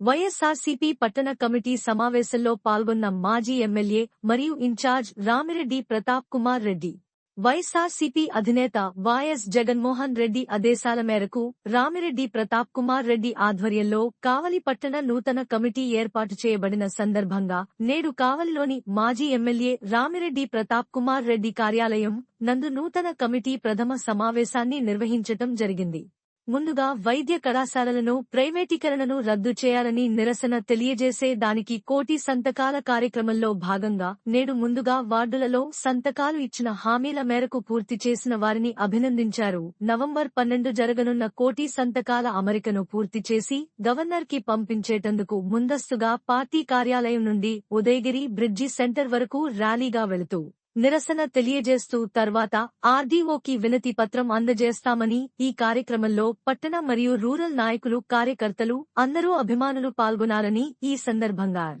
వైఎస్సార్సీపీ పట్టణ కమిటీ సమావేశంలో పాల్గొన్న మాజీ ఎమ్మెల్యే మరియు ఇన్ఛార్జ్ రామిరెడ్డి ప్రతాప్ కుమార్ రెడ్డి. వైఎస్సార్సీపీ అధినేత వైఎస్ జగన్మోహన్ రెడ్డి ఆదేశాల మేరకు రామిరెడ్డి ప్రతాప్ కుమార్ రెడ్డి ఆధ్వర్యంలో కావలి పట్టణ నూతన కమిటీ ఏర్పాటు చేయబడిన సందర్భంగా నేడు కావలిలోని మాజీ ఎమ్మెల్యే రామిరెడ్డి ప్రతాప్ కుమార్ రెడ్డి కార్యాలయం నందు నూతన కమిటీ ప్రథమ సమావేశాన్ని నిర్వహించటం జరిగింది. ముందుగా వైద్య కళాశాలలను ప్రైవేటీకరణను రద్దు చేయాలని నిరసన తెలియజేసే దానికి కోటి సంతకాల కార్యక్రమంలో భాగంగా నేడు ముందుగా వార్డులలో సంతకాలు ఇచ్చిన హామీల మేరకు పూర్తి చేసిన వారిని అభినందించారు. నవంబర్ పన్నెండు జరగనున్న కోటి సంతకాల అమరికను పూర్తి చేసి గవర్నర్కి పంపించేటందుకు ముందస్తుగా పార్టీ కార్యాలయం నుండి ఉదయగిరి బ్రిడ్జి సెంటర్ వరకు ర్యాలీగా వెళుతూ నిరసన తెలియజేస్తూ తర్వాత ఆర్డీఓకి వినతి పత్రం అందజేస్తామని ఈ కార్యక్రమంలో పట్టణ మరియు రూరల్ నాయకులు కార్యకర్తలు అందరూ అభిమానులు పాల్గొనాలని ఈ సందర్భంగా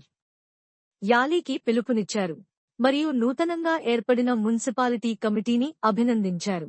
యాలీకి పిలుపునిచ్చారు. మరియు నూతనంగా ఏర్పడిన మున్సిపాలిటీ కమిటీని అభినందించారు.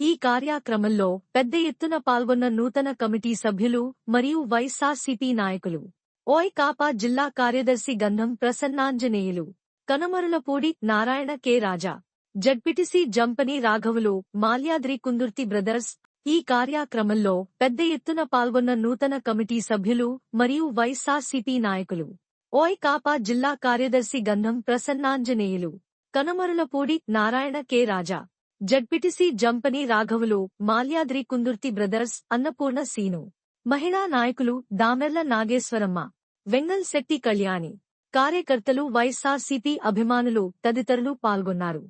ఈ కార్యక్రమంలో పెద్ద ఎత్తున పాల్గొన్న నూతన కమిటీ సభ్యులు మరియు వైఎస్ఆర్సీపీ నాయకులు ఓయ్ కాపా జిల్లా కార్యదర్శి గంధం ప్రసన్నాంజనేయులు. కనుమరులపూడి నారాయణ కె. రాజా. జడ్పిటిసి జంపని రాఘవులు మాల్యాద్రి కుందుర్తి బ్రదర్స్. ఈ కార్యక్రమంలో పెద్ద ఎత్తున పాల్గొన్న నూతన కమిటీ సభ్యులు మరియు వైఎస్ఆర్సీపీ నాయకులు. ఓయ్ కాపా జిల్లా కార్యదర్శి గంధం ప్రసన్నాంజనేయులు. కనుమరులపూడి నారాయణ కె. రాజా. జడ్పిటిసి జంపని రాఘవులు మాల్యాద్రి కుందుర్తి బ్రదర్స్ అన్నపూర్ణ సీను. మహిళా నాయకులు దామెర్ల నాగేశ్వరమ్మ వెంగల్ శెట్టి కళ్యాణి కార్యకర్తలు వైఎస్ఆర్సీపీ అభిమానులు తదితరులు పాల్గొన్నారు.